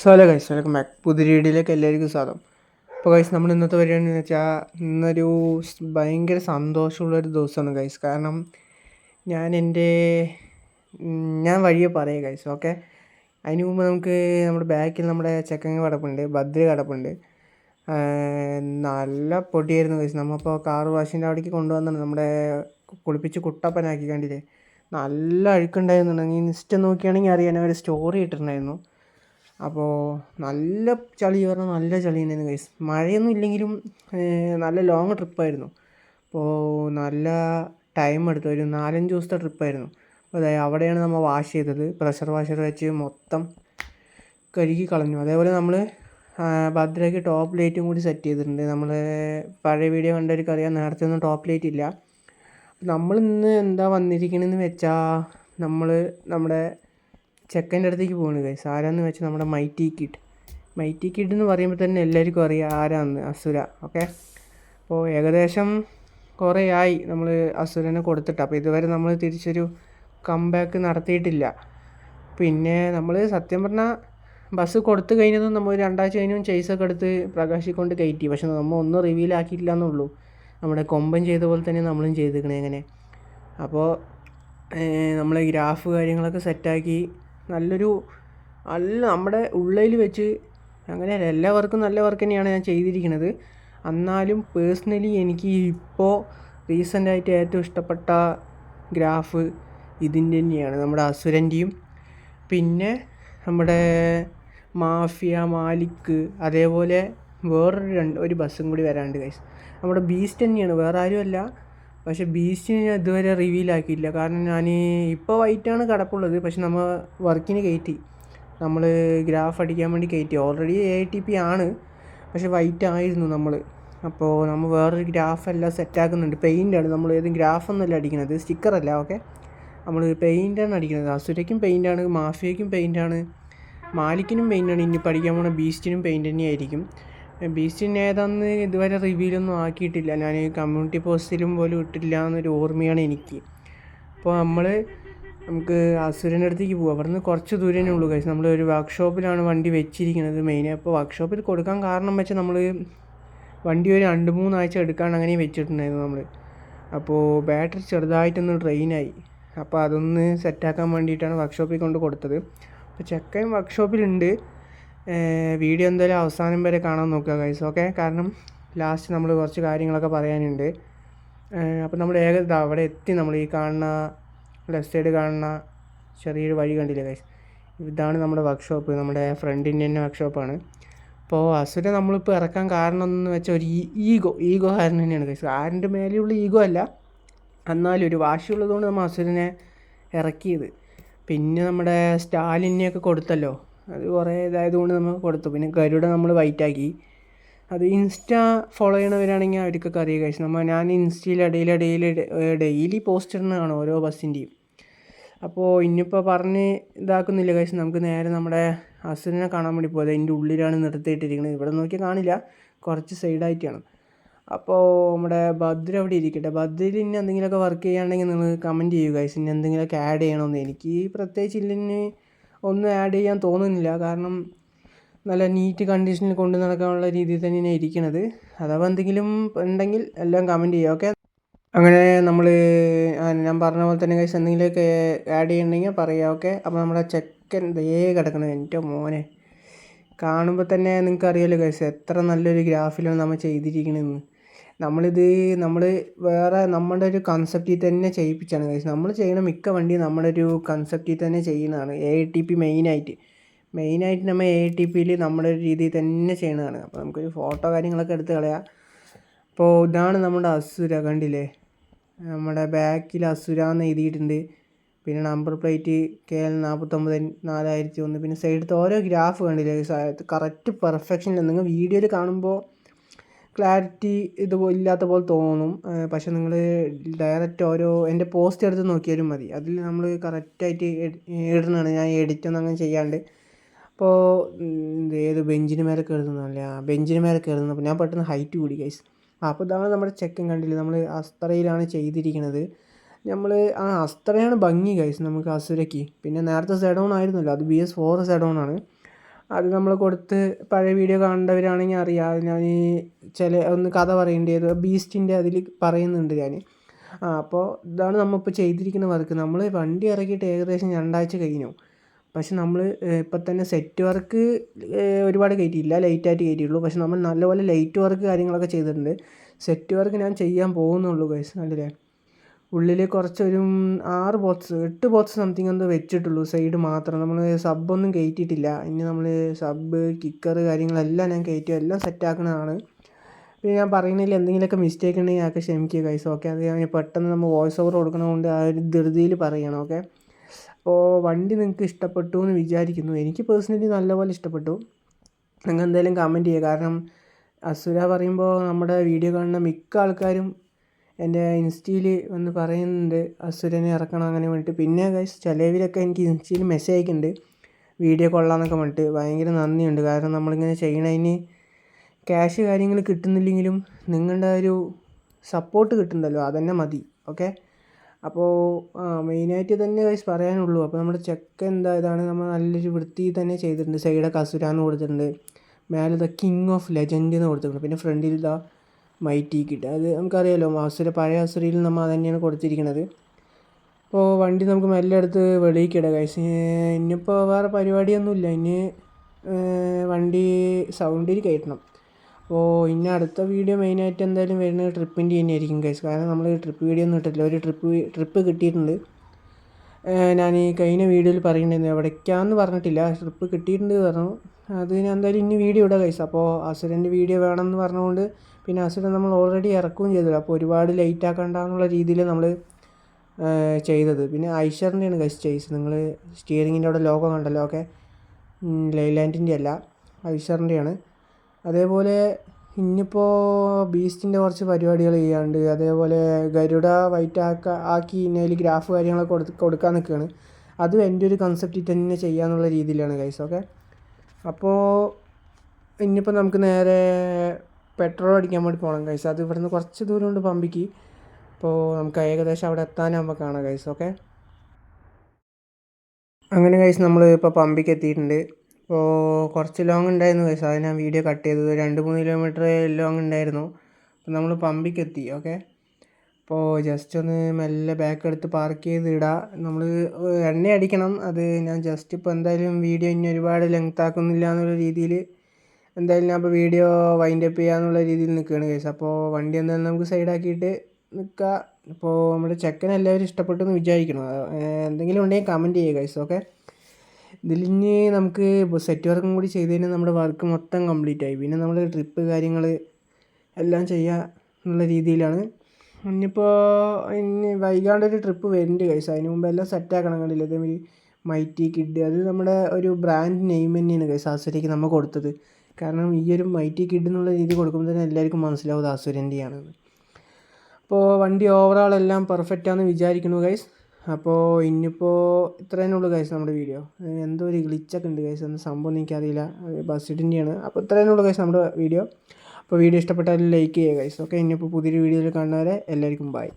So hello guys welcome back പുതിയ രീതിയിലേക്ക് എല്ലാവർക്കും സ്വാഗതം. അപ്പോൾ ഗൈസ് നമ്മൾ ഇന്നത്തെ പരിപാടി എന്ന് വെച്ചാൽ ഇന്നൊരു ഭയങ്കര സന്തോഷമുള്ളൊരു ദിവസമാണ് ഗൈസ് കാരണം ഞാൻ എന്റെ ഞാൻ വഴിയെ പറയാം ഗൈസ് ഓക്കെ അതിന് മുമ്പ് നമുക്ക് നമ്മുടെ ബാക്കിൽ നമ്മുടെ ചെക്കങ്ങ കിടപ്പുണ്ട് ഭദ്ര കിടപ്പുണ്ട്. നല്ല പൊടിയായിരുന്നു ഗൈസ് നമ്മളിപ്പോൾ കാർ വാഷിന്റെ അവിടേക്ക് കൊണ്ടുവന്നാണ് നമ്മുടെ കുളിപ്പിച്ച് കുട്ടപ്പനാക്കി കണ്ടില്ലേ നല്ല അഴുക്കുണ്ടായിരുന്നു ഇൻസ്റ്റ നോക്കുകയാണെങ്കിൽ അറിയാൻ സ്റ്റോറി ഇട്ടിട്ടുണ്ടായിരുന്നു. അപ്പോൾ നല്ല ചളി പറഞ്ഞാൽ നല്ല ചളി തന്നെയായിരുന്നു ഗൈസ് മഴയൊന്നും ഇല്ലെങ്കിലും നല്ല ലോങ് ട്രിപ്പായിരുന്നു അപ്പോൾ നല്ല ടൈം എടുത്തു. ഒരു നാലഞ്ച് ദിവസത്തെ ട്രിപ്പായിരുന്നു അപ്പോൾ അതായത് അവിടെയാണ് നമ്മൾ വാഷ് ചെയ്തത്. പ്രഷർ വാഷർ വെച്ച് മൊത്തം കഴുകി കളഞ്ഞു. അതേപോലെ നമ്മൾ ഭദ്രയ്ക്ക് ടോപ്പ് ലൈറ്റും കൂടി സെറ്റ് ചെയ്തിട്ടുണ്ട്. നമ്മൾ പഴയ വീഡിയോ കണ്ടവർക്ക് അറിയാം നേരത്തെ ഒന്നും ടോപ്പ് ലൈറ്റ് ഇല്ല. നമ്മൾ ഇന്ന് എന്താ വന്നിരിക്കണമെന്ന് വെച്ചാൽ നമ്മൾ നമ്മുടെ ചെക്കന്റെ അടുത്തേക്ക് പോവാണ് ഗൈസ് ആരാന്ന് വെച്ചാൽ നമ്മുടെ മൈറ്റി കിഡ്. മൈറ്റി കിഡ് എന്ന് പറയുമ്പോൾ തന്നെ എല്ലാവർക്കും അറിയാം ആരാന്ന് അസുര. ഓക്കെ? അപ്പോൾ ഏകദേശം കുറേ ആയി നമ്മൾ അസുരനെ കൊടുത്തിട്ട്. അപ്പോൾ ഇതുവരെ നമ്മൾ തിരിച്ചൊരു കംബാക്ക് നടത്തിയിട്ടില്ല. പിന്നെ നമ്മൾ സത്യം പറഞ്ഞാൽ ബസ് കൊടുത്തു കഴിഞ്ഞതും നമ്മൾ രണ്ടാഴ്ച കഴിഞ്ഞും ചേസൊക്കെ എടുത്ത് പ്രകാശി കൊണ്ട് കയറ്റി. പക്ഷെ നമ്മൾ ഒന്നും റിവീൽ ആക്കിയിട്ടില്ല എന്നുള്ളൂ നമ്മുടെ കൊമ്പൻ ചെയ്ത പോലെ തന്നെ നമ്മളും ചെയ്തേക്കണേ എങ്ങനെ അപ്പോൾ നമ്മൾ ഗ്രാഫ് കാര്യങ്ങളൊക്കെ സെറ്റാക്കി നല്ലൊരു നല്ല നമ്മുടെ ഉള്ളിൽ വെച്ച് അങ്ങനെയല്ല എല്ലാ വർക്കും നല്ല വർക്ക് തന്നെയാണ് ഞാൻ ചെയ്തിരിക്കുന്നത്. എന്നാലും പേഴ്സണലി എനിക്ക് ഇപ്പോൾ റീസെന്റായിട്ട് ഏറ്റവും ഇഷ്ടപ്പെട്ട ഗ്രാഫ് ഇതിന്റെ തന്നെയാണ്. നമ്മുടെ അസുരന്റെയും പിന്നെ നമ്മുടെ മാഫിയ മാലിക്ക് അതേപോലെ വേറൊരു രണ്ട് ഒരു ബസ്സും കൂടി വരാണ്ട് ഗൈസ് നമ്മുടെ ബീസ്റ്റ് തന്നെയാണ് വേറെ ആരുമല്ല. പക്ഷേ ബീസ്റ്റ് ഞാൻ ഇതുവരെ റിവീൽ ആക്കിയില്ല കാരണം ഞാൻ ഇപ്പോൾ വൈറ്റാണ് കിടപ്പുള്ളത്. പക്ഷെ നമ്മൾ വർക്കിന് കയറ്റി. നമ്മൾ ഗ്രാഫ് അടിക്കാൻ വേണ്ടി കയറ്റി. ഓൾറെഡി എ ടി പി ആണ്. പക്ഷെ വൈറ്റ് ആയിരുന്നു നമ്മൾ അപ്പോൾ നമ്മൾ വേറൊരു ഗ്രാഫ് എല്ലാം സെറ്റാക്കുന്നുണ്ട് പെയിന്റാണ് നമ്മൾ ഏതും ഗ്രാഫൊന്നുമല്ല അടിക്കുന്നത് സ്റ്റിക്കറല്ല ഓക്കെ നമ്മൾ പെയിന്റാണ് അടിക്കുന്നത് അസുരയ്ക്കും പെയിന്റാണ് മാഫിയയ്ക്കും പെയിന്റാണ് മാലിക്കിനും പെയിന്റാണ് ഇനി പഠിക്കാൻ പോണ ബീസ്റ്റിനും പെയിന്റ് തന്നെയായിരിക്കും. ബീസ്റ്റിന് ഏതാന്ന് ഇതുവരെ റിവ്യൂലൊന്നും ആക്കിയിട്ടില്ല. ഞാൻ കമ്മ്യൂണിറ്റി പോസ്റ്റിലും പോലും ഇട്ടില്ല എന്നൊരു ഓർമ്മയാണ് എനിക്ക്. അപ്പോൾ നമ്മൾ നമുക്ക് അസുരന്റെ അടുത്തേക്ക് പോകും അവിടെ നിന്ന് കുറച്ച് ദൂരമേ ഉള്ളൂ കഴിച്ച് നമ്മൾ ഒരു വർക്ക്ഷോപ്പിലാണ് വണ്ടി വെച്ചിരിക്കുന്നത് മെയിൻ അപ്പോൾ വർക്ക്ഷോപ്പിൽ കൊടുക്കാൻ കാരണം വെച്ചാൽ നമ്മൾ വണ്ടി ഒരു രണ്ട് മൂന്നാഴ്ച എടുക്കാൻ അങ്ങനെ വെച്ചിട്ടുണ്ടായിരുന്നു നമ്മൾ അപ്പോൾ ബാറ്ററി ചെറുതായിട്ടൊന്ന് ഡ്രെയിനായി അപ്പോൾ അതൊന്ന് സെറ്റാക്കാൻ വേണ്ടിയിട്ടാണ് വർക്ക്ഷോപ്പിൽ കൊണ്ട് കൊടുത്തത്. അപ്പോൾ ചെക്കൻ വർക്ക്ഷോപ്പിലുണ്ട് വീഡിയോ എന്തായാലും അവസാനം വരെ കാണാൻ നോക്കുക ഗൈസ് ഓക്കെ കാരണം ലാസ്റ്റ് നമ്മൾ കുറച്ച് കാര്യങ്ങളൊക്കെ പറയാനുണ്ട്. അപ്പോൾ നമ്മൾ ഏകദേശം അവിടെ എത്തി നമ്മൾ ഈ കാണുന്ന ലെഫ്റ്റ് സൈഡ് കാണുന്ന ചെറിയൊരു വഴി കണ്ടില്ലേ ഗൈസ് ഇതാണ് നമ്മുടെ വർക്ക്ഷോപ്പ് നമ്മുടെ ഫ്രണ്ടിന്റെ തന്നെ വർക്ക്ഷോപ്പാണ് അപ്പോൾ അസുര നമ്മളിപ്പോൾ ഇറക്കാൻ കാരണം എന്ന് വെച്ചാൽ ഒരു ഈഗോ ഈഗോ കാരണം തന്നെയാണ് ഗൈസ് ആരിന്റെ മേലെയുള്ള ഈഗോ അല്ല. എന്നാലും ഒരു വാശിയുള്ളതുകൊണ്ട് നമ്മൾ അസുരനെ ഇറക്കിയത്. പിന്നെ നമ്മുടെ സ്റ്റാലിനെയൊക്കെ കൊടുത്തല്ലോ. അത് കുറേ ഇതായതുകൊണ്ട് നമ്മൾ കൊടുത്തു. പിന്നെ ഗരുഡ നമ്മൾ വൈറ്റാക്കി അത് ഇൻസ്റ്റ ഫോളോ ചെയ്യണവരാണെങ്കിൽ അവർക്കൊക്കെ അറിയാം കഴിച്ചു നമ്മൾ ഞാൻ ഇൻസ്റ്റയിൽ ഇടയിൽ ഇടയിൽ ഡെയിലി പോസ്റ്റ് ഇടുന്നതാണ് ഓരോ ബസ്സിന്റെയും അപ്പോൾ ഇനിയിപ്പോൾ പറഞ്ഞ് ഇതാക്കുന്നില്ല കഴിച്ച് നമുക്ക് നേരെ നമ്മുടെ അസുരനെ കാണാൻ വേണ്ടി പോയത്. അതിന്റെ ഉള്ളിലാണ് നിർത്തിയിട്ടിരിക്കുന്നത്. ഇവിടെ നോക്കിയാൽ കാണില്ല. കുറച്ച് സൈഡായിട്ടാണ് അപ്പോൾ നമ്മുടെ ഭദ്ര അവിടെ ഇരിക്കട്ടെ. ഭദ്രയിൽ ഇനി എന്തെങ്കിലുമൊക്കെ വർക്ക് ചെയ്യുകയാണെങ്കിൽ നിങ്ങൾ കമന്റ് ചെയ്യുക ഇനി എന്തെങ്കിലുമൊക്കെ ആഡ് ചെയ്യണമെന്ന്. എനിക്ക് പ്രത്യേകിച്ച് ഇല്ലിന് ഒന്നും ആഡ് ചെയ്യാൻ തോന്നുന്നില്ല. കാരണം നല്ല നീറ്റ് കണ്ടീഷനിൽ കൊണ്ട് നടക്കാനുള്ള രീതിയിൽ തന്നെയാണ് ഇരിക്കുന്നത് അഥവാ എന്തെങ്കിലും ഉണ്ടെങ്കിൽ എല്ലാം കമന്റ് ചെയ്യുക ഓക്കെ അങ്ങനെ നമ്മൾ ഞാൻ പറഞ്ഞ പോലെ തന്നെ കൈസ് എന്തെങ്കിലുമൊക്കെ ആഡ് ചെയ്യണമെങ്കിൽ പറയാം. ഓക്കെ അപ്പോൾ നമ്മുടെ ചെക്കൻ ദേ കിടക്കണം എന്റെ മോനെ. കാണുമ്പോൾ തന്നെ നിങ്ങൾക്ക് അറിയാമല്ലോ കൈസ് എത്ര നല്ലൊരു ഗ്രാഫിലാണ് നമ്മൾ ചെയ്തിരിക്കണമെന്ന് നമ്മളിത് നമ്മൾ വേറെ നമ്മുടെ ഒരു കൺസെപ്റ്റിൽ തന്നെ ചെയ്യിപ്പിച്ചാണ് കൈസ് നമ്മൾ ചെയ്യണ മിക്ക വണ്ടി നമ്മുടെ ഒരു കൺസെപ്റ്റിൽ തന്നെ ചെയ്യുന്നതാണ്. എ ടി പി മെയിനായിട്ട് മെയിനായിട്ട് നമ്മൾ എ ടി പിയിൽ നമ്മുടെ ഒരു രീതിയിൽ തന്നെ ചെയ്യണതാണ്. അപ്പോൾ നമുക്കൊരു ഫോട്ടോ കാര്യങ്ങളൊക്കെ എടുത്ത് കളയാം. അപ്പോൾ ഇതാണ് നമ്മുടെ അസുര കണ്ടില്ലേ? നമ്മുടെ ബാക്കിൽ അസുര എന്ന് എഴുതിയിട്ടുണ്ട്. പിന്നെ നമ്പർ പ്ലേറ്റ് കെ എൽ നാൽപ്പത്തൊമ്പത് നാലായിരത്തി ഒന്ന്. പിന്നെ സൈഡിൽ ഓരോ ഗ്രാഫ് കണ്ടില്ലേ കറക്റ്റ് പെർഫെക്ഷനിൽ നിങ്ങൾ വീഡിയോയിൽ കാണുമ്പോൾ ക്ലാരിറ്റി ഇത് ഇല്ലാത്ത പോലെ തോന്നും പക്ഷെ നിങ്ങൾ ഡയറക്റ്റ് ഓരോ എന്റെ പോസ്റ്റ് എടുത്ത് നോക്കിയാലും മതി. അതിൽ നമ്മൾ കറക്റ്റായിട്ട് ഇടുന്നതാണ് ഞാൻ എഡിറ്റൊന്നും അങ്ങനെ ചെയ്യാണ്ട്. അപ്പോൾ ഏത് ബെഞ്ചിന് മേലെ കയറുന്നല്ല ബെഞ്ചിന് മേലെ കയറുന്നത് അപ്പോൾ ഞാൻ പെട്ടെന്ന് ഹൈറ്റ് കൂടി ഗൈസ് അപ്പോൾ ഇതാണ് നമ്മുടെ ചെക്കൻ കണ്ടില്ല? നമ്മൾ അസ്ത്രയിലാണ് ചെയ്തിരിക്കുന്നത്. നമ്മൾ ആ അസ്ത്രയാണ് ഭംഗി ഗൈസ് നമുക്ക് അസുരയ്ക്ക്. പിന്നെ നേരത്തെ സെഡോൺ ആയിരുന്നല്ലോ. അത് ബി എസ് ഫോർ സെഡോൺ ആണ്. അത് നമ്മൾ കൊടുത്ത് പഴയ വീഡിയോ കാണേണ്ടവരാണെങ്കിൽ അറിയാം. ഞാൻ ഈ ചില ഒന്ന് കഥ പറയേണ്ടത് ബീസ്റ്റിന്റെ അതിൽ പറയുന്നുണ്ട് ഞാൻ ആ അപ്പോൾ ഇതാണ് നമ്മളിപ്പോൾ ചെയ്തിരിക്കുന്ന വർക്ക്. നമ്മൾ വണ്ടി ഇറക്കിയിട്ട് ഏകദേശം രണ്ടാഴ്ച കഴിഞ്ഞു. പക്ഷെ നമ്മൾ ഇപ്പം തന്നെ സെറ്റ് വർക്ക് ഒരുപാട് കയറ്റിയില്ല ലൈറ്റായിട്ട് കയറ്റിയുള്ളൂ പക്ഷെ നമ്മൾ നല്ലപോലെ ലൈറ്റ് വർക്ക് കാര്യങ്ങളൊക്കെ ചെയ്തിട്ടുണ്ട്. സെറ്റ് വർക്ക് ഞാൻ ചെയ്യാൻ പോകുന്നുള്ളൂ ഗൈസ് കണ്ടില്ലേ ഉള്ളിൽ കുറച്ചൊരു ആറ് ബോക്സ് എട്ട് ബോക്സ് സംതിങ് എന്തോ വെച്ചിട്ടുള്ളൂ. സൈഡ് മാത്രം. നമ്മൾ സബ്ബൊന്നും കയറ്റിയിട്ടില്ല ഇനി നമ്മൾ സബ്ബ് കിക്കർ കാര്യങ്ങളെല്ലാം ഞാൻ കയറ്റി എല്ലാം സെറ്റാക്കുന്നതാണ് പിന്നെ ഞാൻ പറയുന്നതിൽ എന്തെങ്കിലുമൊക്കെ മിസ്റ്റേക്ക് ഉണ്ടെങ്കിൽ ഞങ്ങൾക്ക് ക്ഷമിക്കുക കൈസ് ഓക്കെ അത് ഞാൻ പെട്ടെന്ന് നമ്മൾ വോയിസ് ഓവർ കൊടുക്കണതുകൊണ്ട് ആ ഒരു ധൃതിയിൽ പറയണം. ഓക്കെ അപ്പോൾ വണ്ടി നിങ്ങൾക്ക് ഇഷ്ടപ്പെട്ടു എന്ന് വിചാരിക്കുന്നു. എനിക്ക് പേഴ്സണലി നല്ലപോലെ ഇഷ്ടപ്പെട്ടു. നിങ്ങൾ എന്തായാലും കമന്റ് ചെയ്യുക. കാരണം അസുര പറയുമ്പോൾ നമ്മുടെ വീഡിയോ കാണുന്ന മിക്ക ആൾക്കാരും എന്റെ ഇൻസ്റ്റയിൽ വന്ന് പറയുന്നുണ്ട് അസുരനെ ഇറക്കണം അങ്ങനെ വേണ്ടിയിട്ട് പിന്നെ ഗൈസ് ചിലവരൊക്കെ എനിക്ക് ഇൻസ്റ്റയിൽ മെസ്സേജ് അയക്കുന്നുണ്ട് വീഡിയോ കൊള്ളാമെന്നൊക്കെ പറഞ്ഞിട്ട്. ഭയങ്കര നന്ദിയുണ്ട്. കാരണം നമ്മളിങ്ങനെ ചെയ്യണതിന് ക്യാഷ് കാര്യങ്ങൾ കിട്ടുന്നില്ലെങ്കിലും നിങ്ങളുടെ ഒരു സപ്പോർട്ട് കിട്ടുന്നല്ലോ അതന്നെ മതി. ഓക്കെ അപ്പോൾ മെയിനായിട്ട് തന്നെ ഗൈസ് പറയാനുള്ളൂ. അപ്പോൾ നമ്മുടെ ചെക്ക് എന്താ ഇതാണ് നമ്മൾ നല്ലൊരു വൃത്തി തന്നെ ചെയ്തിട്ടുണ്ട്. സൈഡൊക്കെ അസുരാന്ന് കൊടുത്തിട്ടുണ്ട്. മേലെ ദ കിങ് ഓഫ് ലെജൻഡ് എന്ന് കൊടുത്തിട്ടുണ്ട്. പിന്നെ ഫ്രണ്ടിൽ ഇതാ മൈറ്റി കിട്ട് അത് നമുക്കറിയാലോ അസുര പഴയ അസുരയിൽ നമ്മൾ അത് തന്നെയാണ് കൊടുത്തിരിക്കുന്നത് അപ്പോൾ വണ്ടി നമുക്ക് മെല്ലെ എടുത്ത് വെളിയിലേക്ക് ഇടാം ഗൈസ് ഇനിയിപ്പോൾ വേറെ പരിപാടിയൊന്നുമില്ല. ഇനി വണ്ടി സൗണ്ടിൽ കയറ്റണം. അപ്പോൾ ഇനി അടുത്ത വീഡിയോ മെയിനായിട്ട് എന്തായാലും വരുന്നത് ട്രിപ്പിന്റെ തന്നെയായിരിക്കും കൈസ് കാരണം നമ്മൾ ട്രിപ്പ് വീഡിയോ ഒന്നും ഇട്ടിട്ടില്ല. ഒരു ട്രിപ്പ് ട്രിപ്പ് കിട്ടിയിട്ടുണ്ട്. ഞാൻ ഈ കഴിഞ്ഞ വീഡിയോയിൽ പറയുന്നുണ്ടായിരുന്നു എവിടേക്കാന്ന് പറഞ്ഞിട്ടില്ല. ട്രിപ്പ് കിട്ടിയിട്ടുണ്ട് പറഞ്ഞു. അത് ഞാൻ എന്തായാലും ഇനി വീഡിയോ ഇടാം കഴിച്ചു അപ്പോൾ അസുരന്റെ വീഡിയോ വേണമെന്ന് പറഞ്ഞുകൊണ്ട് പിന്നെ അസുരൻ നമ്മൾ ഓൾറെഡി ഇറക്കുകയും ചെയ്തല്ലോ. അപ്പോൾ ഒരുപാട് ലേറ്റ് ആക്കണ്ട എന്നുള്ള രീതിയിൽ നമ്മൾ ചെയ്തത്. പിന്നെ ഐഷറിന്റെയാണ് കഴിച്ച് ചെയ്സ് നിങ്ങൾ സ്റ്റിയറിങ്ങിന്റെ അവിടെ ലോഗോ കണ്ടല്ലോ. ഓക്കെ ലൈലാൻഡിന്റെ അല്ല ഐഷറിന്റെയാണ് അതേപോലെ ഇനിയിപ്പോൾ ബീസ്റ്റിന്റെ കുറച്ച് പരിപാടികൾ ചെയ്യാണ്ട് അതേപോലെ ഗരുഡ വൈറ്റ് ആക്ക ആക്കി ഇന്നതിൽ ഗ്രാഫ് കാര്യങ്ങളൊക്കെ കൊടുത്ത് കൊടുക്കാൻ നിൽക്കുകയാണ് അതും എന്റെ ഒരു കൺസെപ്റ്റിൽ തന്നെ ചെയ്യാന്നുള്ള രീതിയിലാണ് ഗൈസ് ഓക്കെ അപ്പോൾ ഇനിയിപ്പോൾ നമുക്ക് നേരെ പെട്രോൾ അടിക്കാൻ വേണ്ടി പോകണം ഗൈസ് അത് ഇവിടുന്ന് കുറച്ച് ദൂരം കൊണ്ട് പമ്പിക്ക്. അപ്പോൾ നമുക്ക് ഏകദേശം അവിടെ എത്താനാകുമ്പോൾ കാണാം ഗൈസ് ഓക്കെ അങ്ങനെ ഗൈസ് നമ്മൾ ഇപ്പോൾ പമ്പിക്ക് എത്തിയിട്ടുണ്ട്. അപ്പോൾ കുറച്ച് ലോങ് ഉണ്ടായിരുന്നു ഗൈസ് അത് ഞാൻ വീഡിയോ കട്ട് ചെയ്തത്. രണ്ട് മൂന്ന് കിലോമീറ്റർ ലോങ് ഉണ്ടായിരുന്നു അപ്പോൾ നമ്മൾ പമ്പിക്ക് എത്തി ഓക്കെ അപ്പോൾ ജസ്റ്റ് ഒന്ന് മെല്ലെ ബാക്ക് എടുത്ത് പാർക്ക് ചെയ്ത് ഇടാം നമ്മൾ എണ്ണ അടിക്കണം. അത് ഞാൻ ജസ്റ്റ് ഇപ്പോൾ എന്തായാലും വീഡിയോ ഇനി ഒരുപാട് ലെങ്ത് ആക്കുന്നില്ല എന്നുള്ള രീതിയിൽ എന്തായാലും ഞാൻ ഇപ്പോൾ വീഡിയോ വൈൻഡ് അപ്പ് ചെയ്യാന്നുള്ള രീതിയിൽ നിൽക്കുകയാണ് കേസ് അപ്പോൾ വണ്ടി എന്തായാലും നമുക്ക് സൈഡാക്കിയിട്ട് നിൽക്കുക അപ്പോൾ നമ്മുടെ ചെക്കൻ എല്ലാവരും ഇഷ്ടപ്പെട്ടു എന്ന് വിചാരിക്കണം എന്തെങ്കിലും ഉണ്ടെങ്കിൽ കമന്റ് ചെയ്യുക ഗൈസ് ഓക്കെ ഇതിലിനി നമുക്ക് സെറ്റ് വർക്കും കൂടി ചെയ്ത് കഴിഞ്ഞാൽ നമ്മുടെ വർക്ക് മൊത്തം കംപ്ലീറ്റ് ആയി. പിന്നെ നമ്മൾ ട്രിപ്പ് കാര്യങ്ങൾ എല്ലാം ചെയ്യുക എന്നുള്ള രീതിയിലാണ്. ഇനിയിപ്പോൾ ഇനി വൈകാണ്ട് ഒരു ട്രിപ്പ് വരുന്നുണ്ട് കൈസ് അതിന് മുമ്പ് എല്ലാം സെറ്റാക്കണം കണ്ടില്ല? അതേമാതിരി മൈറ്റി കിഡ്. അത് നമ്മുടെ ഒരു ബ്രാൻഡ് നെയിം തന്നെയാണ് കൈസ് ആസുരയ്ക്ക് നമ്മൾ കൊടുത്തത്. കാരണം ഈ ഒരു മൈറ്റി കിഡ് എന്നുള്ള രീതി കൊടുക്കുമ്പോൾ തന്നെ എല്ലാവർക്കും മനസ്സിലാവും ആസുരന്റെയാണെന്ന്. അപ്പോൾ വണ്ടി ഓവറോൾ എല്ലാം പെർഫെക്റ്റ് ആണെന്ന് വിചാരിക്കുന്നു ഗൈസ് അപ്പോൾ ഇന്നിപ്പോൾ ഇത്ര തന്നെ ഉള്ളൂ ഗൈസ് നമ്മുടെ വീഡിയോ എന്തോ ഒരു ഗ്ലിച്ചൊക്കെ ഉണ്ട് ഗൈസ് എന്താ സംഭവം എനിക്കറിയില്ല ബസ് ഇടിന്റെയാണ് അപ്പോൾ ഇത്ര തന്നെ ഉള്ളൂ ഗൈസ് നമ്മുടെ വീഡിയോ അപ്പോൾ വീഡിയോ ഇഷ്ടപ്പെട്ടാൽ ലൈക്ക് ചെയ്യുക ഗൈസ് ഓക്കെ ഇനിയിപ്പോൾ പുതിയൊരു വീഡിയോയിൽ കാണുന്നവരെ എല്ലാവർക്കും ബൈ